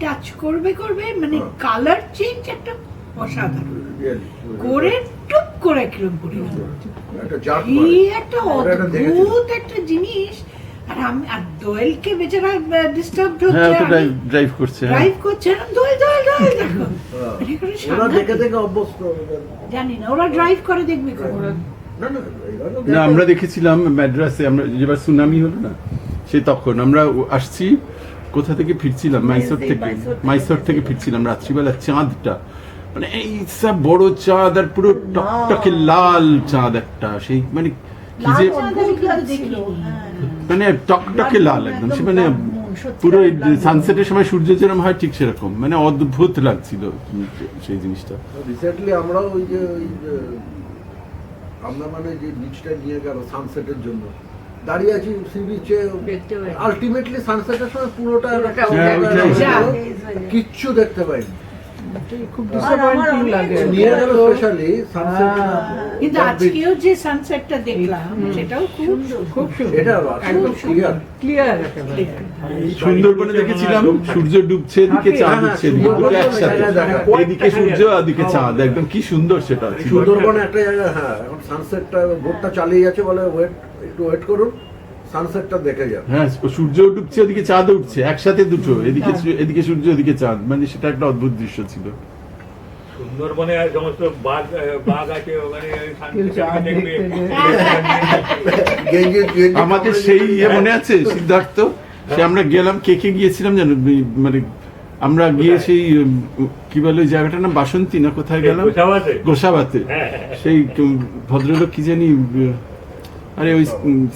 Touch করবে করবে মানে হ্যাঁ। কালার চেঞ্জ একটা অসাধারণ করে টুক করে কিরম একটা এই একটা দেখেছিল। অদ্ভুত একটা জিনিস আর আমি আর দোয়েলকে বেচারা ডিস্টার্ব হ্যাঁ তো হচ্ছে ড্রাইভ করছে হ্যাঁ। ড্রাইভ করছে না দোয়েল দোয়েল দোয়েল দেখো হ্যাঁ। কোনো ওরা দেখে দেখে অভ্যস্ত জানি না ওরা ড্রাইভ করে দেখবে। না। আমরা দেখেছিলাম ম্যাড্রাসে আমরা যেবার সুনামি হলো না সেই তখন আমরা আসছি কোথা থেকে ফিরছিলাম? মাইসোর থেকে। মাইসোর থেকে ফিরছিলাম। রাত্রিবেলা চাঁদটা। মানে এই সব বড় চাঁদ আর পুরো টকটকে লাল চাঁদ একটা সেই মানে কি যে মানে টকটকে লাল একদম সে মানে পুরো সানসেটের সময় সূর্য যেরকম হয় ঠিক সেরকম। মানে অদ্ভুত লাগছিল সেই জিনিসটা। রিসেন্টলি যে ওই যে আমরা মানে যে বিচটা নিয়ে গেল সানসেটের জন্য দাঁড়িয়ে আছি সি বিচে। আলটিমেটলি সানসেটের সময় পুরোটা হ্যাঁ। কিচ্ছু দেখতে পাইনি খুব ডিসঅ্যাপয়েন্টিং লাগে। স্পেশালি সানসেট কিন্তু আজকেও যে সানসেটটা দেখলাম সেটাও খুব খুব সুন্দর। একদম ক্লিয়ার ক্লিয়ার সুন্দরবনে দেখেছিলাম সূর্য ডুবছে এদিকে চাঁদ হ্যাঁ, উঠছে এদিকে দুটো একসাথে। এদিকে সূর্য চাঁদ একদম কি সুন্দর সেটা। সুন্দরবনে একটা জায়গা হ্যাঁ এখন সানসেটটা বোটটা চালিয়ে যাচ্ছে বলে ওয়েট একটু ওয়েট করুন। সানসেটটা দেখে যান হ্যাঁ সূর্য ডুবছে ওদিকে চাঁদ উঠছে একসাথে দুটো এদিকে এদিকে সূর্য ওদিকে চাঁদ। মানে সেটা একটা অদ্ভুত দৃশ্য ছিল। সুন্দরবনে সমস্ত বাঘ বাঘ আছে ওখানে গেঞ্জি আমাদের সেই ইয়ে মনে আছে সিদ্ধার্থ? সে আমরা গেলাম কে কে গিয়েছিলাম জানো মানে আমরা গিয়ে সেই কি বলে ওই জায়গাটার নাম বাসন্তী না কোথায় গেলাম? গোসাবাতে? হ্যাঁ। সেই ভদ্রলোক কি জানি আরে ওই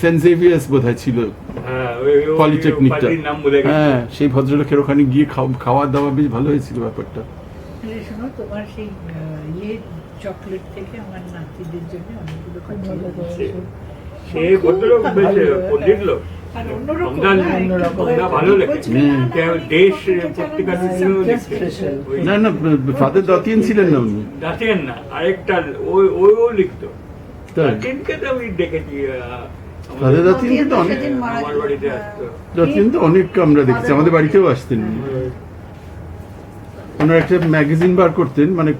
সেন্ট জেভিয়ার্স বোধ ছিল। হ্যাঁ, পলিটেকনিকটা গেছে। হ্যাঁ সেই ভদ্রলোকের ওখানে গিয়ে খাওয়া দাওয়া বেশ ভালো হয়েছিল ব্যাপারটা। শোনো তোমার সেই ইয়ে চকলেট থেকে আমার নাতিদের জন্য অনেকগুলো ভদ্রলোক বেশ পণ্ডিত লোক। না, না, ফাদার দাতিয়ান ছিলেন না উনি? দাসেন না আরেকটা ওই ওইও লিখতো। তো আমি কিন্তু অনেক আমার বাড়িতে আসতো। দাতিয়ান তো অনেক আমরা দেখেছি আমাদের বাড়িতেও আসতেন ওনার একটা ম্যাগাজিন বার করতেন মানে